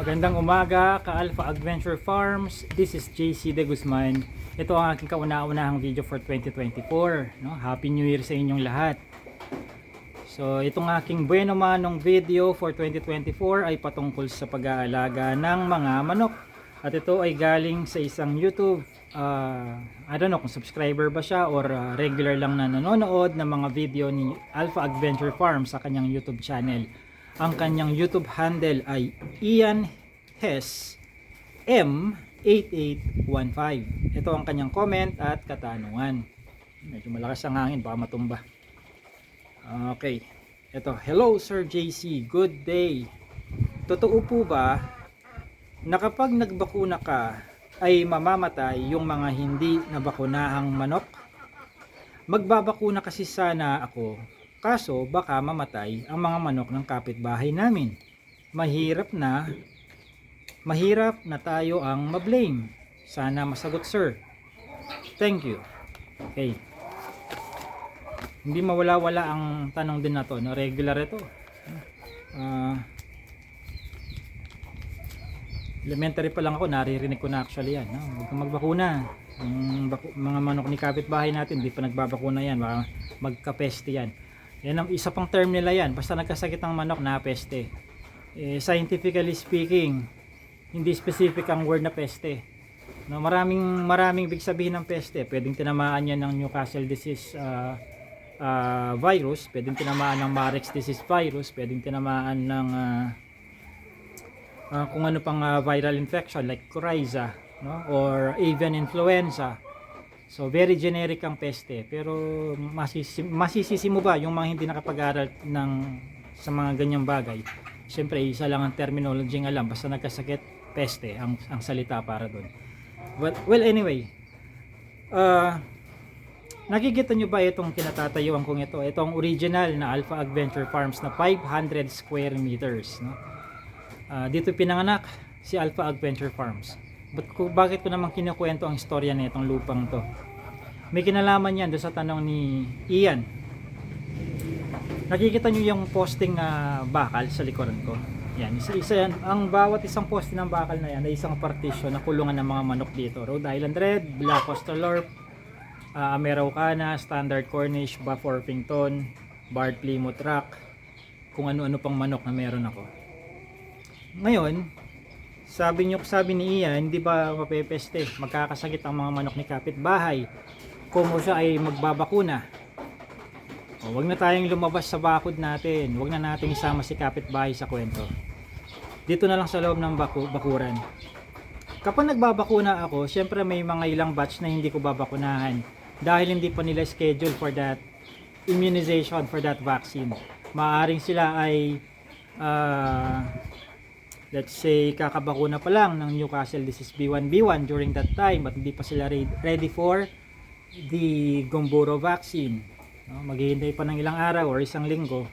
Magandang umaga, ka-Alpha Adventure Farms. This is JC De Guzman. Ito ang aking kauna-unahang video for 2024. No? Happy New Year sa inyong lahat. So, itong aking bueno manong video for 2024 ay patungkol sa pag-aalaga ng mga manok. At ito ay galing sa isang YouTube, uh, I don't know kung subscriber ba siya or uh, regular lang na nanonood ng mga video ni Alpha Adventure Farms sa kanyang YouTube channel. Ang kanyang YouTube handle ay Ian Hess M8815. Ito ang kanyang comment at katanungan. Medyo malakas ang hangin, baka matumba. Okay. Ito, hello Sir JC, good day. Totoo po ba na kapag nagbakuna ka ay mamamatay yung mga hindi nabakunahang manok? Magbabakuna kasi sana ako, kaso baka mamatay ang mga manok ng kapitbahay namin. Mahirap na, mahirap na tayo ang mablame. Sana masagot sir. Thank you. Okay hindi mawala-wala ang tanong din na to no regular ito Ah, elementary pa lang ako naririnig ko na actually yan no? huwag kang magbakuna baku- mga manok ni kapitbahay natin hindi pa nagbabakuna yan baka magkapeste yan yan ang isa pang term nila yan. Basta nagkasakit ang manok na peste eh, scientifically speaking hindi specific ang word na peste. No, maraming maraming big sabihin ng peste. Pwedeng tinamaan yan ng Newcastle disease ah, ah, virus, pwedeng tinamaan ng Marex disease virus, pwedeng tinamaan ng ah, ah, kung ano pang ah, viral infection like coryza, no? or avian influenza. So very generic ang peste, pero masisi, masisisi mo ba yung mga hindi nakapag-aral ng sa mga ganyang bagay? Siyempre, isa lang ang terminology ng alam, basta nagkasakit, peste ang, ang salita para doon. Well, well anyway, uh, Nakikita nyo ba itong kinatatayuan kong ito? Itong original na Alpha Adventure Farms na 500 square meters. No? Ah, dito pinanganak si Alpha Adventure Farms. But ko, bakit ko naman kinukwento ang istorya na itong lupang to? May kinalaman yan doon sa tanong ni Ian. Nakikita nyo yung posting na bakal sa likuran ko. Yan, isa, isa yan. Ang bawat isang posting ng bakal na yan ay isang partition na kulungan ng mga manok dito. Rhode Island Red, Black Australorp, uh, Americana, Standard Cornish, Buff Orpington, Bard Plymouth Rock, kung ano-ano pang manok na meron ako. Ngayon, sabi niyo sabi ni Ian, hindi ba mapepeste, magkakasakit ang mga manok ni kapitbahay kung siya ay magbabakuna. O, wag na tayong lumabas sa bakod natin. Wag na nating isama si kapitbahay sa kwento. Dito na lang sa loob ng baku bakuran. Kapag nagbabakuna ako, syempre may mga ilang batch na hindi ko babakunahan dahil hindi pa nila schedule for that immunization for that vaccine. Maaring sila ay uh, let's say kakabakuna pa lang ng Newcastle disease B1B1 during that time but hindi pa sila re- ready for the Gumboro vaccine. No, maghihintay pa ng ilang araw or isang linggo.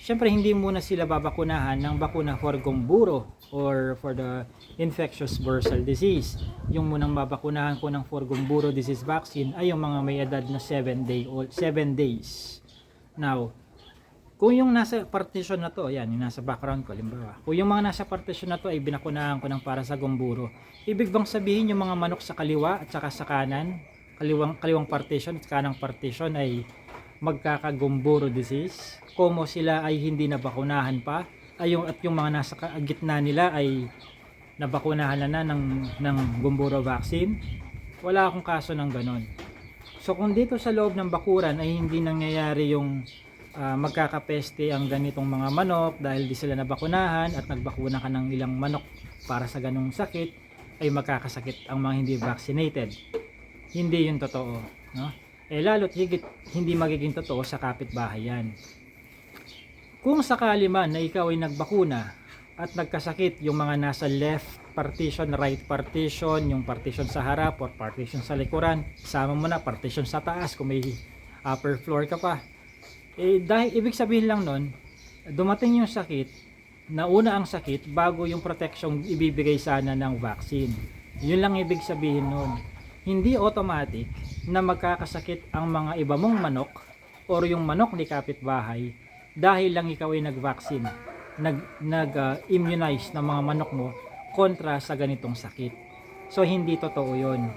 Siyempre hindi muna sila babakunahan ng bakuna for Gumboro or for the infectious bursal disease. Yung munang babakunahan ko ng for Gumboro disease vaccine ay yung mga may edad na 7 day old, 7 days. Now, kung yung nasa partition na to, yan, yung nasa background ko, limbawa. Kung yung mga nasa partition na to ay binakunahan ko ng para sa gumburo, ibig bang sabihin yung mga manok sa kaliwa at saka sa kanan, kaliwang, kaliwang partition at kanang partition ay magkakagumburo disease? Como sila ay hindi nabakunahan pa? Ay yung, at yung mga nasa gitna nila ay nabakunahan na, na ng, ng gumburo vaccine? Wala akong kaso ng ganon. So kung dito sa loob ng bakuran ay hindi nangyayari yung ah, magkakapeste ang ganitong mga manok dahil di sila nabakunahan at nagbakuna ka ng ilang manok para sa ganong sakit ay magkakasakit ang mga hindi vaccinated. Hindi yun totoo. No? Eh lalo't higit hindi magiging totoo sa kapitbahay yan. Kung sakali man na ikaw ay nagbakuna at nagkasakit yung mga nasa left partition, right partition, yung partition sa harap or partition sa likuran, sama mo na partition sa taas kung may upper floor ka pa. Eh dahil ibig sabihin lang nun, dumating yung sakit, nauna ang sakit bago yung protection ibibigay sana ng vaccine. Yun lang ibig sabihin nun. Hindi automatic na magkakasakit ang mga iba mong manok or yung manok ni kapitbahay dahil lang ikaw ay nag-vaccine. nag nag ah, immunize ng mga manok mo kontra sa ganitong sakit. So hindi totoo 'yon.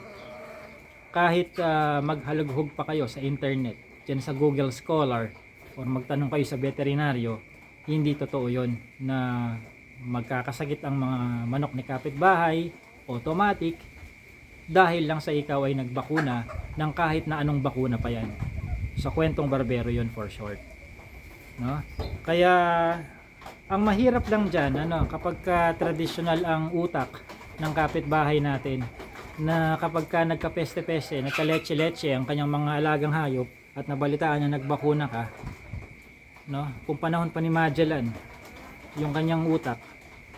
Kahit ah, maghalughog pa kayo sa internet, diyan sa Google Scholar or magtanong kayo sa veterinaryo, hindi totoo 'yon na magkakasakit ang mga manok ni kapitbahay automatic dahil lang sa ikaw ay nagbakuna ng kahit na anong bakuna pa yan. Sa kwentong barbero yon for short. No? Kaya ang mahirap lang diyan ano kapag ka traditional ang utak ng kapitbahay natin na kapag ka nagkapeste-peste, nagka-leche-leche ang kanyang mga alagang hayop at nabalitaan na nagbakuna ka no? Kung panahon pa ni Magellan yung kanyang utak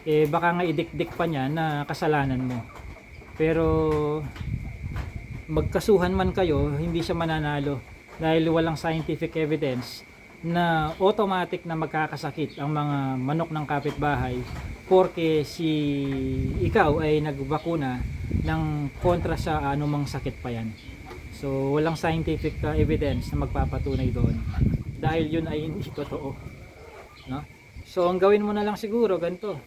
eh baka nga idikdik pa niya na kasalanan mo. Pero magkasuhan man kayo hindi siya mananalo dahil walang scientific evidence na automatic na magkakasakit ang mga manok ng kapitbahay porke si ikaw ay nagbakuna ng kontra sa anumang sakit pa yan. So walang scientific uh, evidence na magpapatunay doon dahil yun ay hindi totoo no? so ang gawin mo na lang siguro ganito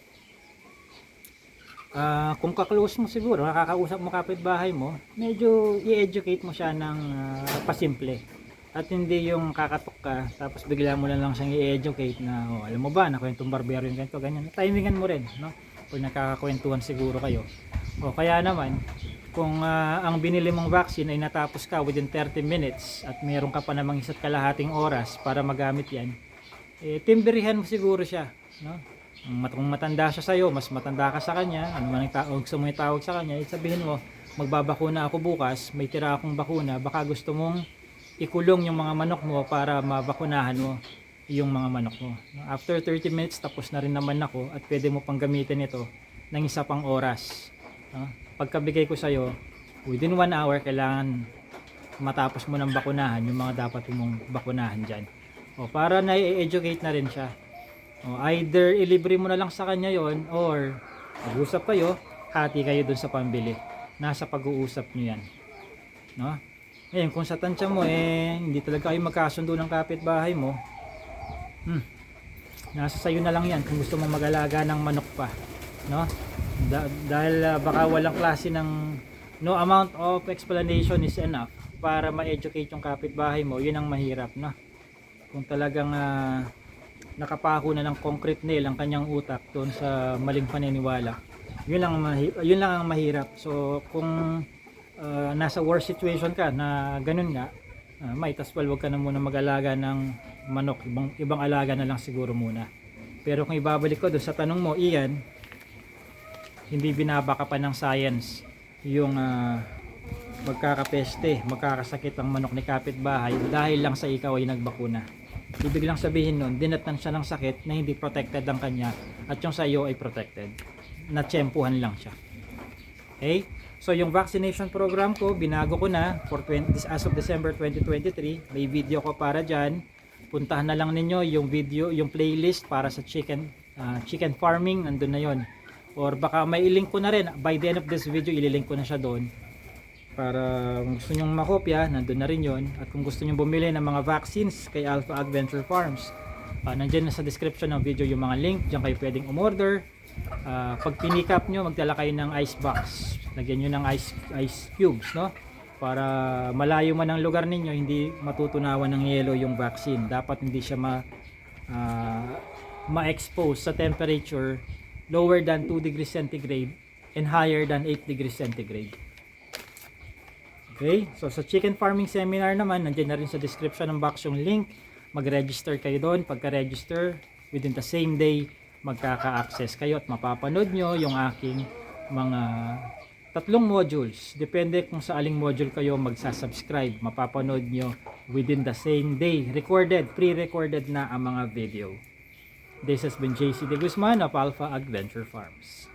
Ah, kung kaklose mo siguro, nakakausap mo kapitbahay mo, medyo i-educate mo siya ng ah, pasimple. At hindi yung kakatok ka, tapos bigla mo na lang siyang i-educate na, oh, alam mo ba, nakwentong barbero yung ganito, ganyan. Timingan mo rin, no? Kung nakakakwentuhan siguro kayo. O kaya naman, kung ah, ang binili mong vaccine ay natapos ka within 30 minutes at meron ka pa namang isa't kalahating oras para magamit yan, eh, timberihan mo siguro siya, no? Kung matanda siya sa'yo, mas matanda ka sa kanya, ano man ang tawag gusto mo itawag sa kanya, eh, sabihin mo, magbabakuna ako bukas, may tira akong bakuna, baka gusto mong ikulong yung mga manok mo para mabakunahan mo yung mga manok mo. After 30 minutes, tapos na rin naman ako at pwede mo pang gamitin ito ng isa pang oras. No? Pagkabigay ko sa'yo, within 1 hour, kailangan matapos mo ng bakunahan yung mga dapat mong bakunahan dyan. O, para na-educate na rin siya. O, either ilibre mo na lang sa kanya yon or mag-usap kayo, hati kayo dun sa pambili. Nasa pag-uusap nyo yan. No? Ngayon, kung sa tansya mo, eh, hindi talaga kayo magkasundo ng kapitbahay mo, hmm, nasa sayo na lang yan kung gusto mong mag-alaga ng manok pa. No? Da- dahil ah, baka walang klase ng no amount of explanation is enough para ma-educate yung kapitbahay mo, yun ang mahirap, no? Kung talagang ah, nakapako na ng concrete nail ang kanyang utak doon sa maling paniniwala. Yun lang yun lang ang mahirap. So kung uh, nasa worst situation ka na ganun nga, uh, might as wag ka na muna mag-alaga ng manok, ibang ibang alaga na lang siguro muna. Pero kung ibabalik ko doon sa tanong mo, Ian, hindi binabaka pa ng science yung ah, magkakapeste, magkakasakit ang manok ni kapitbahay dahil lang sa ikaw ay nagbakuna. Ibig lang sabihin nun, dinatan siya ng sakit na hindi protected ang kanya at yung sa iyo ay protected. Natsyempuhan lang siya. Okay? So yung vaccination program ko, binago ko na for 20, as of December 2023. May video ko para dyan. Puntahan na lang ninyo yung video, yung playlist para sa chicken ah, chicken farming, nandun na yon. Or baka may ilink ko na rin. By the end of this video, ililink ko na siya doon para kung gusto nyong makopya, nandun na rin yon At kung gusto nyong bumili ng mga vaccines kay Alpha Adventure Farms, uh, nandyan na sa description ng video yung mga link. Diyan kayo pwedeng umorder. Ah, pag pinikap nyo, magdala kayo ng ice box. Lagyan nyo ng ice, ice cubes, no? Para malayo man ang lugar ninyo, hindi matutunawan ng yelo yung vaccine. Dapat hindi siya ma, ah, ma-expose sa temperature lower than 2 degrees centigrade and higher than 8 degrees centigrade. Okay, so sa chicken farming seminar naman, nandiyan na rin sa description ng box yung link. Mag-register kayo doon. Pagka-register, within the same day, magkaka-access kayo at mapapanood nyo yung aking mga tatlong modules. Depende kung sa aling module kayo magsasubscribe. Mapapanood nyo within the same day. Recorded, pre-recorded na ang mga video. This has been JC De Guzman of Alpha Adventure Farms.